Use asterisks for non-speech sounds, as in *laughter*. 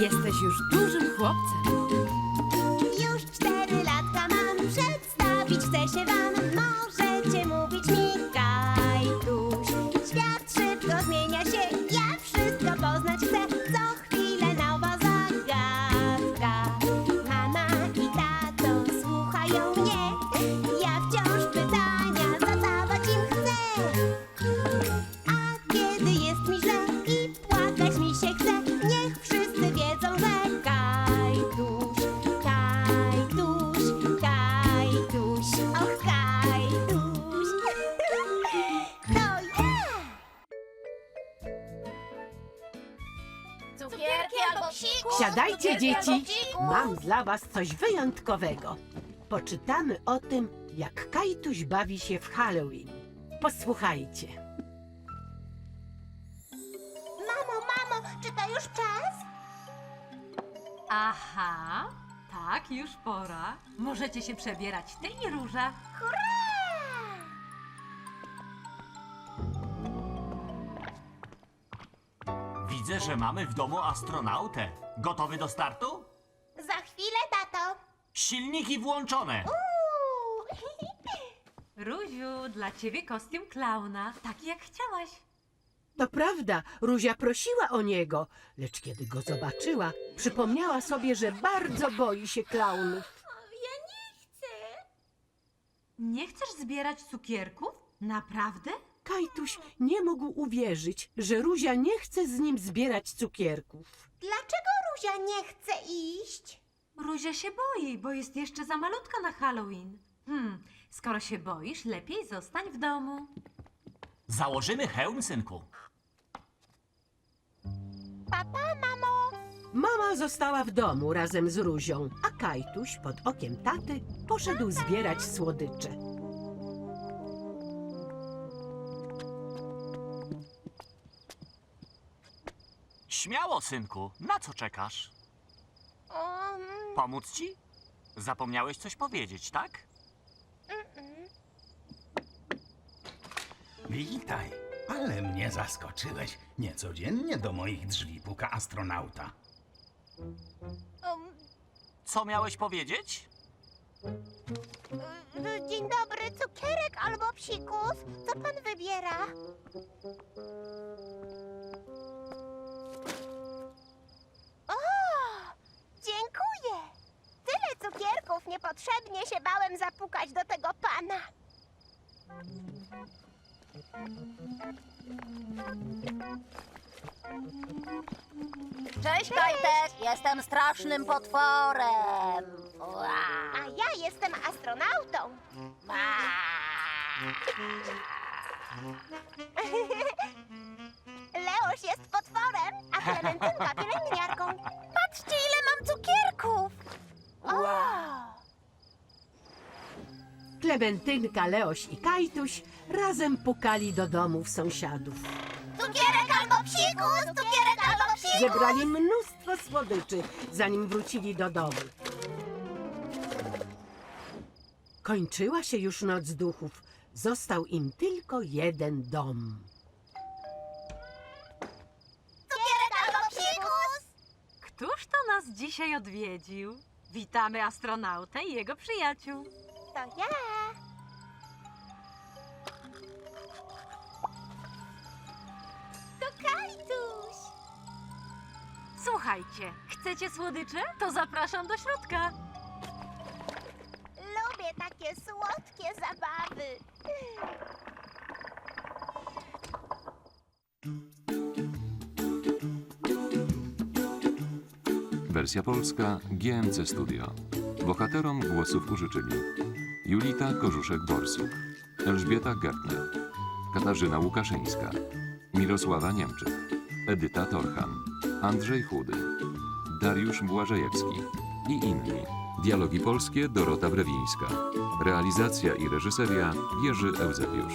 Jesteś już dużym chłopcem. Cukierki albo psikus. Siadajcie, cukierki albo dzieci. Mam dla was coś wyjątkowego. Poczytamy o tym, jak Kajtuś bawi się w Halloween. Posłuchajcie. Mamo, mamo, czy to już czas? Aha, tak, już pora. Możecie się przebierać ty i róża. Hurra! Widzę, że mamy w domu astronautę. Gotowy do startu? Za chwilę, tato. Silniki włączone. Uuu. *laughs* Ruziu, dla ciebie kostium klauna, taki jak chciałaś. To prawda, Ruzia prosiła o niego, lecz kiedy go zobaczyła, przypomniała sobie, że bardzo boi się klaunów. Ja nie chcę. Nie chcesz zbierać cukierków? Naprawdę? Kajtuś nie mógł uwierzyć, że Ruzia nie chce z nim zbierać cukierków. Dlaczego Ruzia nie chce iść? Ruzia się boi, bo jest jeszcze za malutka na Halloween. Hmm, skoro się boisz, lepiej zostań w domu. Założymy hełm, synku. Papa, mamo. Mama została w domu razem z Ruzią, a Kajtuś pod okiem taty poszedł zbierać słodycze. Śmiało, synku. Na co czekasz? Um, Pomóc ci? Zapomniałeś coś powiedzieć, tak? Witaj, ale mnie zaskoczyłeś. Niecodziennie do moich drzwi puka astronauta. um, Co miałeś powiedzieć? y, dzień dobry, cukierek albo psikus? Co pan wybiera? Niepotrzebnie się bałem zapukać do tego pana. Cześć, Kajtek. Jestem strasznym potworem. Ua. A ja jestem astronautą. *laughs* Leoś jest potworem, a Klementynka *laughs* Klementynka, Leoś i Kajtuś razem pukali do domów sąsiadów. Cukierek albo psikus! Cukierek albo psikus! Zebrali mnóstwo słodyczy, zanim wrócili do domu. Kończyła się już noc duchów. Został im tylko jeden dom. Cukierek albo psikus! Któż to nas dzisiaj odwiedził? Witamy astronautę i jego przyjaciół. To ja. To Kajtuś. Słuchajcie, chcecie słodycze? To zapraszam do środka. Lubię takie słodkie zabawy. Wersja polska GMC Studio. Bohaterom głosów użyczyli Julita Korzuszek-Borsuk, Elżbieta Gertner, Katarzyna Łukaszyńska, Mirosława Niemczyk, Edyta Torchan, Andrzej Chudy, Dariusz Błażejewski i inni. Dialogi polskie Dorota Brewińska. Realizacja i reżyseria Jerzy Eusebiusz.